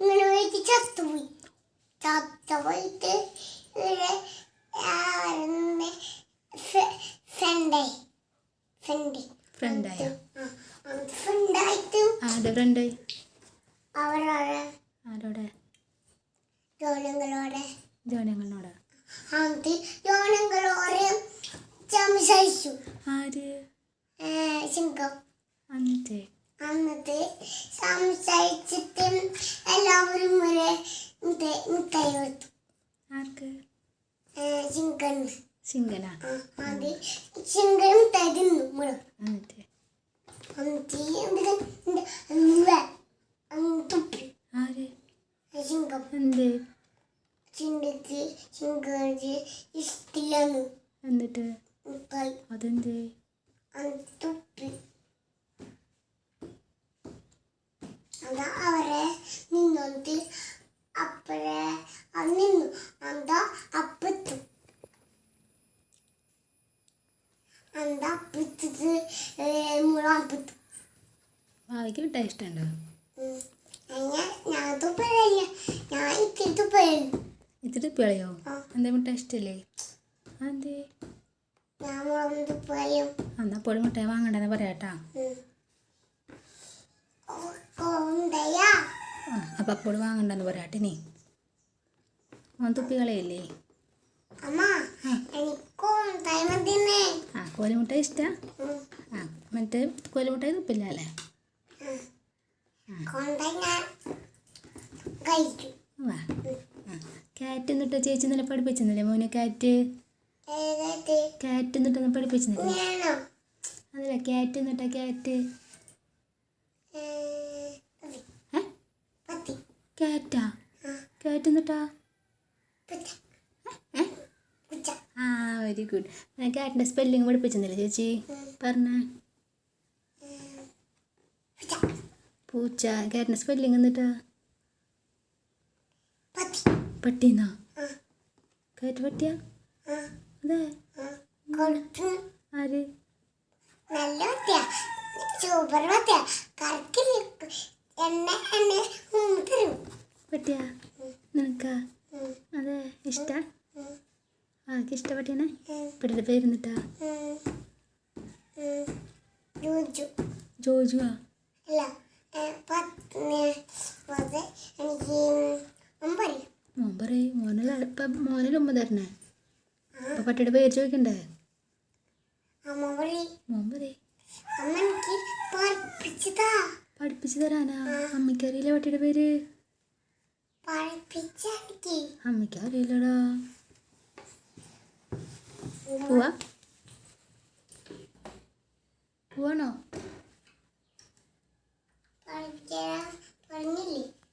ഇങ്ങനെ പോയിട്ട് ചത്തുപോയി ചത്തുപോയിട്ട് ഇവിടെ ഫ്രണ്ടായി ഫ്രണ്ട് ഫ്രണ്ടായ ഫ്രണ്ടായിട്ട് ആരുടെ ഫ്രണ്ടായി അവരോടെ ആരോടെ? ജോലങ്ങളോടെ ജോനങ്ങളോടാ അത് ജോലങ്ങളോടെ സംസാരിച്ചു. ആര്? ഏ, സിംഗം എന്നിട്ട് സംസാരിച്ചിട്ട് എല്ലാവരും ഒരു മിഠായി കൊടുത്തു ആർക്ക്? ചിങ്കണ് ചിങ്കന അത്. ചിങ്കൻ മിഠായി തിന്നു എന്നിട്ട്? എന്നിട്ട് എന്തൊക്കെ തുപ്പി ആര് ചിങ്കം എന്ത് ചിങ്കക്ക് ചിങ്കക്ക് ഇഷ്ടമില്ലെന്ന് എന്നിട്ട് മിഠായി അതെന്ത് അത് തുപ്പി അതാ അവരെ നിന്നിട്ട് അപ്പഴേ നിന്നു എന്താ അപ്പത്തു എന്താ അപ്പത്തത് മുഴുവൻ അപ്പത്തു ഭാവിക്ക് വിട്ടാ ഇഷ്ടമുണ്ടോ ഞാൻ ഇത്തിരി ഇത്തിരി. എന്താ ഇഷ്ടല്ലേ? എന്നാ പൊടി വാങ്ങണ്ടെന്ന് പറയാട്ടാ. ആ അപ്പം അപ്പോൾ വാങ്ങണ്ടെന്ന് പറയാട്ടെ നീ. അവൻ തുപ്പി കളയില്ലേ? അമ്മ ആ. കോലിമുട്ട ഇഷ്ട? ആ മറ്റേ കോലിമുട്ടായി തുപ്പില്ല അല്ലേ? വാ. കാറ്റ് എന്നിട്ട് ചേച്ചി ഇന്നലെ പഠിപ്പിച്ചെന്നില്ലേ മോനെ കാറ്റ്? കാറ്റ് എന്നിട്ടൊന്ന് പഠിപ്പിച്ചെന്നില്ലേ? അതല്ല കാറ്റ് എന്നിട്ടാ കാറ്റ്? കാറ്റാ? കാറ്റ് എന്നിട്ടാ ആ വെരി ഗുഡ് കാറ്റിന്റെ സ്പെല്ലിങ് പഠിപ്പിച്ചെന്നില്ലേ ചേച്ചി? പറഞ്ഞേ. പുച്ച. കാറ്റിന്റെ സ്പെല്ലിങ് എന്നിട്ടാ? പട്ടീന്നാ? കാറ്റ് പട്ടിയാ? അതെ. ആര്? നല്ല പത്തിയ സൂപ്പർ പത്തിയ കറക്കില്ല പട്ടിയാ നിനക്കാ? അതെ ഇഷ്ട? ഉം, ഇഷ്ടപ്പെട്ടേനെ? ജോജു. പേരെന്നിട്ടാ ജോജുവാ ഉമ്മ പറയും മോനെ മോനല്ല ഇപ്പം മോനല്ല ഉമ്മ തരണേ? അപ്പം പട്ടിയുടെ പേര് ചോദിക്കണ്ടേ? മോൻ പറയും മോൻ പഠിപ്പിച്ചു തരാനാ? അമ്മയ്ക്കറിയില്ല പട്ടിയുടെ പേര്? അമ്മയ്ക്കറിയില്ലടാ. പോവാ. പോവാണോ?